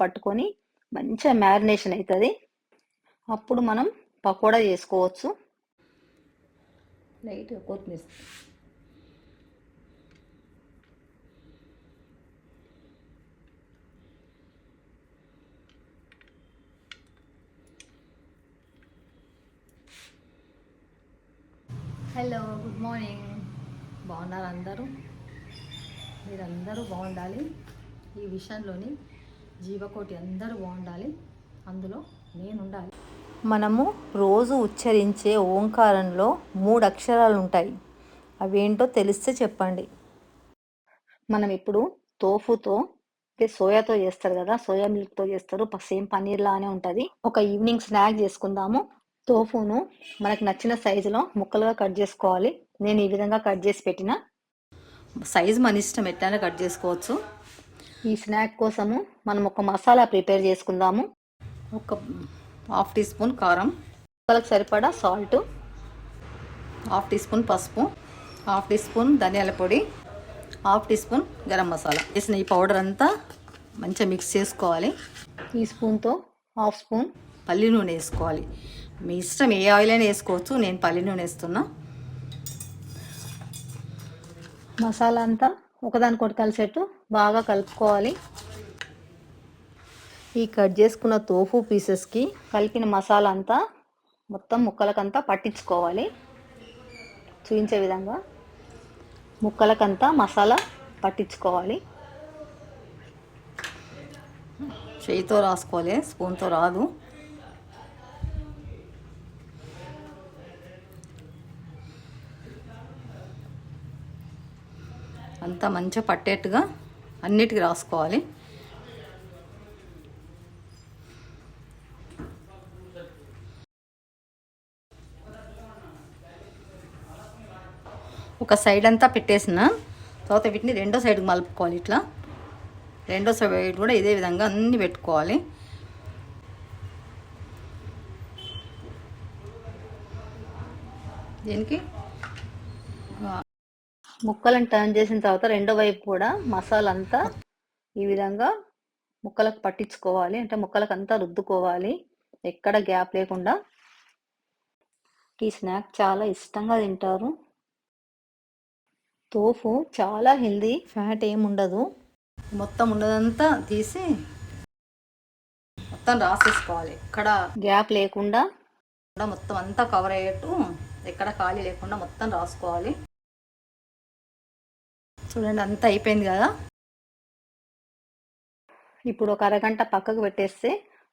పట్టుకొని మంచిగా మ్యారినేషన్ అవుతుంది. అప్పుడు మనం పకోడా చేసుకోవచ్చు. లైట్గా కొత్తిమీర హలో గుడ్ మార్నింగ్ బాగున్నారు అందరూ? మీరందరూ బాగుండాలి. ఈ విషయంలోని జీవకోటి అందరూ బాగుండాలి. అందులో నేను ఉండాలి మనము రోజు ఉచ్చరించే ఓంకారంలో మూడు అక్షరాలు ఉంటాయి అవేంటో తెలిస్తే చెప్పండి. మనం ఇప్పుడు తోఫుతో అంటే సోయాతో చేస్తారు కదా సోయా మిల్క్తో చేస్తారు సేమ్ పన్నీర్ లానే ఉంటది. ఒక ఈవినింగ్ స్నాక్ చేసుకుందాము. తోఫును మనకు నచ్చిన సైజులో ముక్కలుగా కట్ చేసుకోవాలి. నేను ఈ విధంగా కట్ చేసి పెట్టిన. సైజు మన ఇష్టం ఎట్లయినా కట్ చేసుకోవచ్చు. ఈ స్నాక్ కోసము మనం ఒక మసాలా ప్రిపేర్ చేసుకుందాము. ఒక హాఫ్ టీ స్పూన్ కారం ముక్కలకు సరిపడా సాల్ట్ హాఫ్ టీ స్పూన్ పసుపు హాఫ్ టీ స్పూన్ ధనియాల పొడి half teaspoon garam masala. వేసిన ఈ పౌడర్ అంతా మంచిగా మిక్స్ చేసుకోవాలి. ఈ స్పూన్తో హాఫ్ స్పూన్ పల్లి నూనె వేసుకోవాలి. మీ ఇష్టం ఏ ఆయిల్ అయినా వేసుకోవచ్చు నేను పల్లి నూనె వేస్తున్నా. మసాలా అంతా ఒకదానికొకటి కలిసేట్టు బాగా కలుపుకోవాలి. ఈ కట్ చేసుకున్న తోఫు పీసెస్కి కలిపిన మసాలా అంతా మొత్తం ముక్కలకంతా పట్టించుకోవాలి. చూపించే విధంగా ముక్కలకంతా మసాలా పట్టించుకోవాలి. చేయితో రాసుకోవాలి స్పూన్తో రాదు. అంతా మంచిగా పట్టేట్టుగా అన్నిటికీ రాసుకోవాలి. ఒక సైడ్ అంతా పెట్టేసిన తర్వాత వీటిని రెండో సైడ్కి మలుపుకోవాలి ఇట్లా. రెండో సైడ్ కూడా ఇదే విధంగా అన్ని పెట్టుకోవాలి. దీనికి? ముక్కలను టర్న్ చేసిన తర్వాత రెండో వైపు కూడా మసాలా అంతా ఈ విధంగా ముక్కలకు పట్టించుకోవాలి. అంటే ముక్కలకు అంతా రుద్దుకోవాలి. ఎక్కడ గ్యాప్ లేకుండా. ఈ స్నాక్ చాలా ఇష్టంగా తింటారు. తోఫు చాలా హెల్దీ ఫ్యాట్ ఏమి ఉండదు. మొత్తం ఉన్నదంతా తీసి మొత్తం రాసేసుకోవాలి. ఇక్కడ గ్యాప్ లేకుండా. కూడా మొత్తం అంతా కవర్ అయ్యేట్టు ఎక్కడ ఖాళీ లేకుండా మొత్తం రాసుకోవాలి. చూడండి అంతా అయిపోయింది కదా? ఇప్పుడు ఒక అరగంట పక్కకు పెట్టేస్తే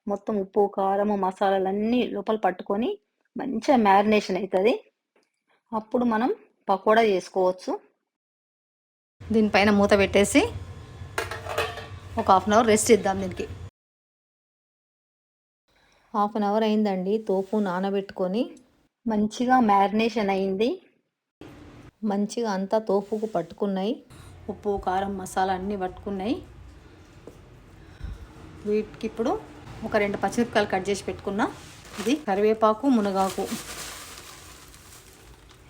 మొత్తం ఉప్పు కారము మసాలాలన్నీ లోపల పట్టుకొని మంచిగా మ్యారినేషన్ అవుతుంది అప్పుడు మనం పకోడా చేసుకోవచ్చు. దీనిపైన మూత పెట్టేసి ఒక హాఫ్ అన్ అవర్ రెస్ట్ ఇద్దాం దీనికి. హాఫ్ అన్ అవర్ అయిందండి. తోపు నానబెట్టుకొని మంచిగా మ్యారినేషన్ అయింది. మంచిగా అంతా తోపుకు పట్టుకున్నాయి. ఉప్పు కారం మసాలా అన్నీ పట్టుకున్నాయి. వీటికి ఇప్పుడు ఒక రెండు పచ్చిమిరపకాయలు కట్ చేసి పెట్టుకున్నా. ఇది కరివేపాకు మునగాకు.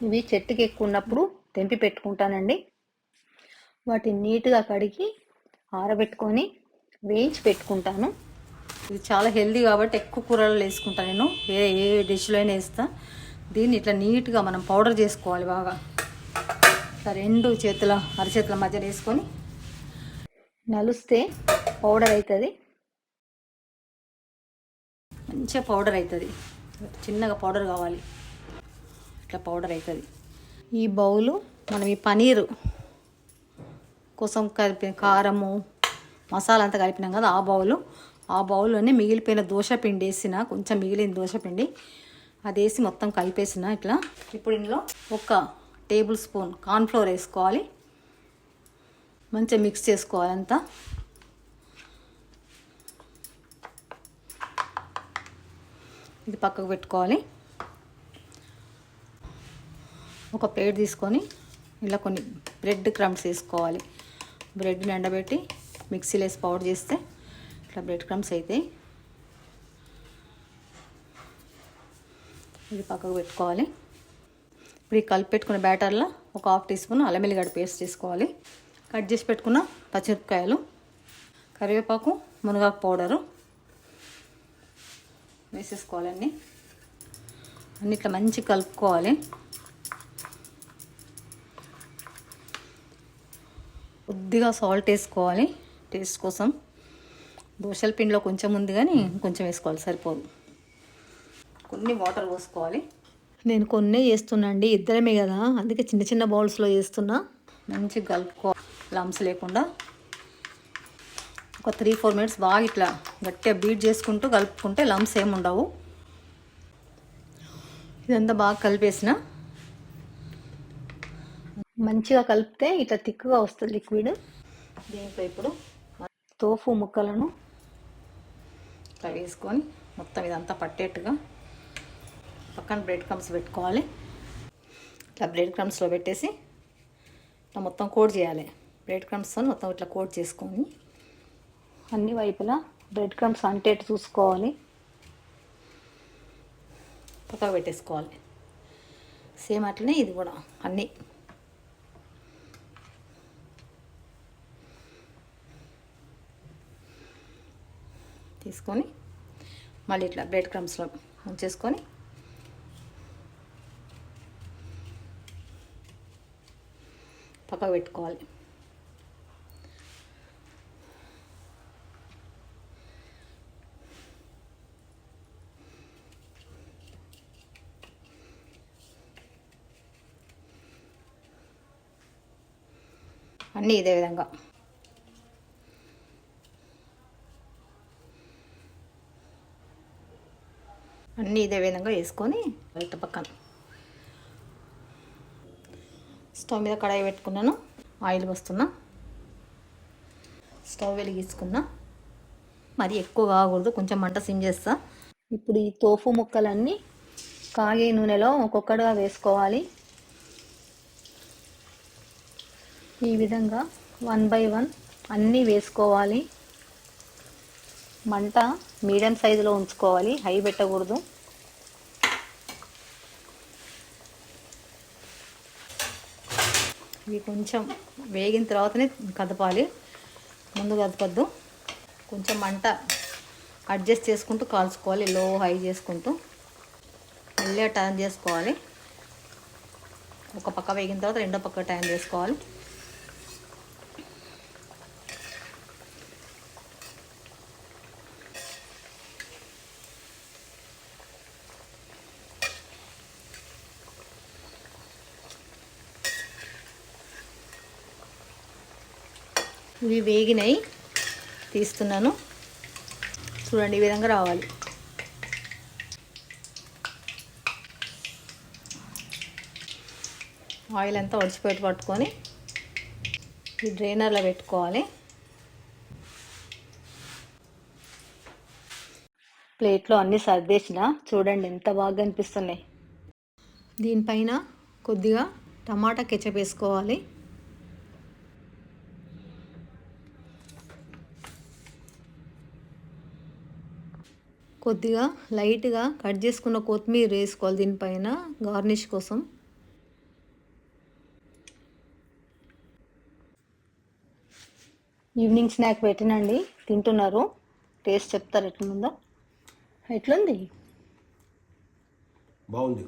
ఇవి చెట్టుకి ఎక్కువ ఉన్నప్పుడు తెంపి పెట్టుకుంటానండి. వాటిని నీట్గా కడిగి ఆరబెట్టుకొని వేయించి పెట్టుకుంటాను. ఇది చాలా హెల్దీ కాబట్టి ఎక్కువ కూరలు వేసుకుంటాను నేను. ఏ ఏ డిష్లో అయినా వేస్తాను దీన్ని ఇట్లా నీట్గా మనం పౌడర్ చేసుకోవాలి బాగా. ఇట్లా రెండు చేతుల అరచేతుల మధ్య వేసుకొని నలుస్తే పౌడర్ అవుతుంది మంచిగా పౌడర్ అవుతుంది చిన్నగా పౌడర్ కావాలి. ఇట్లా పౌడర్ అవుతుంది ఈ బౌలు మనం ఈ పనీరు కోసం కలిపిన కారము మసాలా అంతా కలిపినాం కదా ఆ బౌలు. ఆ బౌల్లోనే మిగిలిపోయిన దోశ పిండి వేసిన కొంచెం మిగిలిన దోశ పిండి అది వేసి మొత్తం కలిపేసిన ఇట్లా. ఇప్పుడు ఇందులో ఒక టేబుల్ స్పూన్ కార్న్ఫ్లోర్ వేసుకోవాలి. మంచిగా మిక్స్ చేసుకోవాలి అంతా. ఇది పక్కకు పెట్టుకోవాలి. ఒక ప్లేట్ తీసుకొని ఇలా కొన్ని బ్రెడ్ క్రమ్స్ వేసుకోవాలి. బ్రెడ్ని ఎండబెట్టి మిక్సీలో వేసి పౌడర్ చేస్తే ఇట్లా బ్రెడ్ క్రమ్స్ అవుతాయి ఇది పక్కకు పెట్టుకోవాలి. ఇప్పుడు ఈ కలిపెట్టుకున్న బ్యాటర్లో ఒక హాఫ్ టీ స్పూన్ అల్లమెల్లిగడ్డ పేస్ట్ తీసుకోవాలి కట్ చేసి పెట్టుకున్న పచ్చిమిరపకాయలు కరివేపాకు మునగాకు పౌడరు వేసేసుకోవాలండి అన్ని. ఇట్లా మంచి కలుపుకోవాలి. కొద్దిగా సాల్ట్ వేసుకోవాలి టేస్ట్ కోసం. దోశల పిండిలో కొంచెం ఉంది కానీ కొంచెం వేసుకోవాలి సరిపోదు. కొన్ని వాటర్ పోసుకోవాలి. నేను కొన్నే చేస్తున్నా అండి ఇద్దరమే కదా. అందుకే చిన్న చిన్న బౌల్స్లో చేస్తున్నా. మంచిగా కలుపుకో లమ్స్ లేకుండా ఒక త్రీ ఫోర్ మినిట్స్ బాగా ఇట్లా గట్టిగా బీట్ చేసుకుంటూ కలుపుకుంటే లమ్స్ ఏమి ఉండవు. ఇదంతా బాగా కలిపేసిన. మంచిగా కలిపితే ఇట్లా తిక్కుగా వస్తుంది లిక్విడ్. దీంట్లో ఇప్పుడు తోఫు ముక్కలను ఇట్లా వేసుకొని మొత్తం ఇదంతా పట్టేట్టుగా పక్కన బ్రెడ్ క్రమ్స్ పెట్టుకోవాలి. ఇట్లా బ్రెడ్ క్రమ్స్లో పెట్టేసి ఇట్లా మొత్తం కోట్ చేయాలి. బ్రెడ్ క్రమ్స్తో మొత్తం ఇట్లా కోట్ చేసుకొని అన్ని వైపులా బ్రెడ్ క్రమ్స్ అంటే చూసుకోవాలి? పక్కకు పెట్టేసుకోవాలి. సేమ్ అట్లనే ఇది కూడా అన్నీ. తీసుకొని మళ్ళీ ఇట్లా బ్రెడ్ క్రమ్స్లో ఉంచేసుకొని పెట్టుకోవాలి అన్నీ ఇదే విధంగా. అన్నీ ఇదే విధంగా వేసుకొని వెళ్తా పక్కన. స్టవ్ మీద కడాయి పెట్టుకున్నాను. ఆయిల్ పోస్తున్నా. స్టవ్ వెలిగించుకున్నా. మరి ఎక్కువ కాకూడదు కొంచెం మంట సిమ్ చేస్తా. ఇప్పుడు ఈ తోఫు ముక్కలన్నీ కాగే నూనెలో ఒక్కొక్కటిగా వేసుకోవాలి. ఈ విధంగా వన్ బై వన్ అన్నీ వేసుకోవాలి. మంట మీడియం సైజులో ఉంచుకోవాలి హై పెట్టకూడదు. ఇవి కొంచెం వేగిన తర్వాతనే కదపాలి. ముందు కదపద్దు. కొంచెం మంట అడ్జస్ట్ చేసుకుంటూ కాల్చుకోవాలి లో హై చేసుకుంటూ. మళ్ళీ టర్న్ చేసుకోవాలి. ఒక పక్క వేగిన తర్వాత రెండో పక్క టర్న్ చేసుకోవాలి. ఇవి వేగినాయి. తీస్తున్నాను. చూడండి ఈ విధంగా రావాలి. ఆయిల్ అంతా ఒడిచిపెట్టి పట్టుకొని ఈ డ్రైనర్లో పెట్టుకోవాలి. ప్లేట్లో అన్నీ సర్దేసిన. చూడండి ఎంత బాగా అనిపిస్తున్నాయి దీనిపైన కొద్దిగా టమాటా కెచప్ వేసుకోవాలి. కొద్దిగా లైట్గా కట్ చేసుకున్న కొత్తిమీర వేసుకోవాలి దీనిపైన గార్నిష్ కోసం. ఈవినింగ్ స్నాక్ పెట్టినండి. తింటున్నారు. టేస్ట్ చెప్తారు ఎట్లుందో. ఎట్లుంది? బాగుంది.